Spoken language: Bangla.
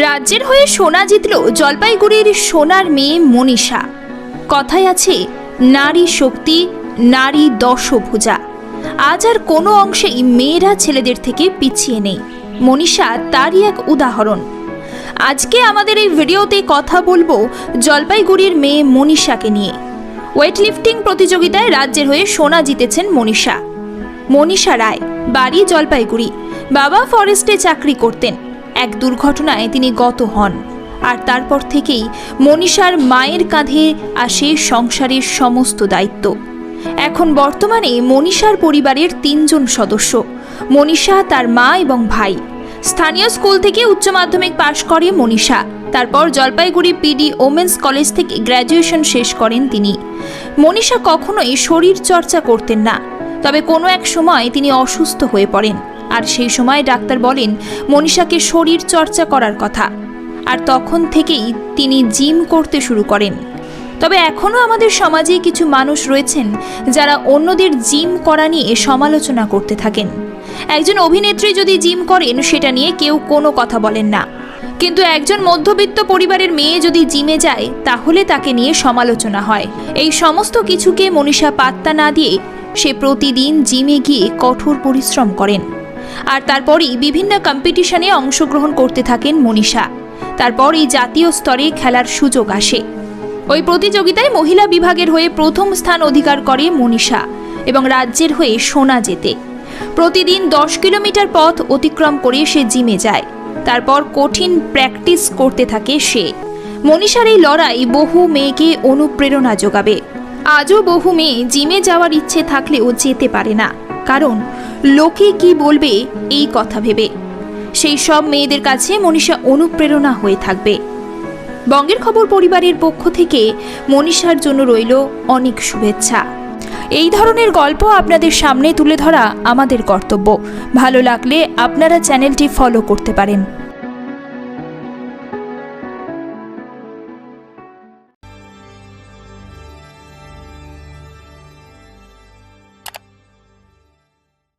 রাজ্যের হয়ে সোনা জিতল জলপাইগুড়ির সোনার মেয়ে মনীষা। কথায় আছে, নারী শক্তি, নারী দশভুজা। আজ আর কোনো অংশেই মেয়েরা ছেলেদের থেকে পিছিয়ে নেই। মনীষা তারই এক উদাহরণ। আজকে আমাদের এই ভিডিওতে কথা বলব জলপাইগুড়ির মেয়ে মনীষাকে নিয়ে। ওয়েটলিফটিং প্রতিযোগিতায় রাজ্যের হয়ে সোনা জিতেছেন মনীষা। মনীষা রায়, বাড়ি জলপাইগুড়ি। বাবা ফরেস্টে চাকরি করতেন। এক দুর্ঘটনায় তিনি গত হন। আর তারপর থেকেই মনীষার মায়ের কাঁধে আসে সংসারের সমস্ত দায়িত্ব। এখন বর্তমানে মনীষার পরিবারের তিনজন সদস্য। মনীষা তার মা এবং ভাই। স্থানীয় স্কুল থেকে উচ্চ মাধ্যমিক পাশ করে মনীষা। তারপর জলপাইগুড়ি পিডি ওমেন্স কলেজ থেকে গ্র্যাজুয়েশন শেষ করেন তিনি। মনীষা কখনোই শরীর চর্চা করতেন না। তবে কোনো এক সময় তিনি অসুস্থ হয়ে পড়েন। আর সেই সময় ডাক্তার বলেন, মনীষাকে শরীর চর্চা করার কথা। আর তখন থেকেই তিনি জিম করতে শুরু করেন। তবে এখনও আমাদের সমাজে কিছু মানুষ রয়েছেন যারা অন্যদের জিম করা নিয়ে সমালোচনা করতে থাকেন। একজন অভিনেত্রী যদি জিম করেন, সেটা নিয়ে কেউ কোনো কথা বলেন না। কিন্তু একজন মধ্যবিত্ত পরিবারের মেয়ে যদি জিমে যায়, তাহলে তাকে নিয়ে সমালোচনা হয়। এই সমস্ত কিছুকে মনীষা পাত্তা না দিয়ে সে প্রতিদিন জিমে গিয়ে কঠোর পরিশ্রম করেন। আর তারপরই বিভিন্ন কম্পিটিশনে অংশগ্রহণ করতে থাকেন মনীষা। তারপরই জাতীয় স্তরে খেলার সুযোগ আসে। ওই প্রতিযোগিতায় মহিলা বিভাগের হয়ে প্রথম স্থান অধিকার করে মনীষা এবং রাজ্যের হয়ে সোনা জেতে। প্রতিদিন দশ কিলোমিটার পথ অতিক্রম করে সে জিমে যায়। তারপর কঠিন প্র্যাকটিস করতে থাকে সে। মনীষার এই লড়াই বহু মেয়েকে অনুপ্রেরণা যোগাবে। আজও বহু মেয়ে জিমে যাওয়ার ইচ্ছে থাকলেও যেতে পারে না। কারণ লোকে কি বলবে এই কথা ভেবে। সেই সব মেয়েদের কাছে মনীষা অনুপ্রেরণা হয়ে থাকবে। বঙ্গের খবর পরিবারের পক্ষ থেকে মনীষার জন্য রইল অনেক শুভেচ্ছা। এই ধরনের গল্প আপনাদের সামনে তুলে ধরা আমাদের কর্তব্য। ভালো লাগলে আপনারা চ্যানেলটি ফলো করতে পারেন।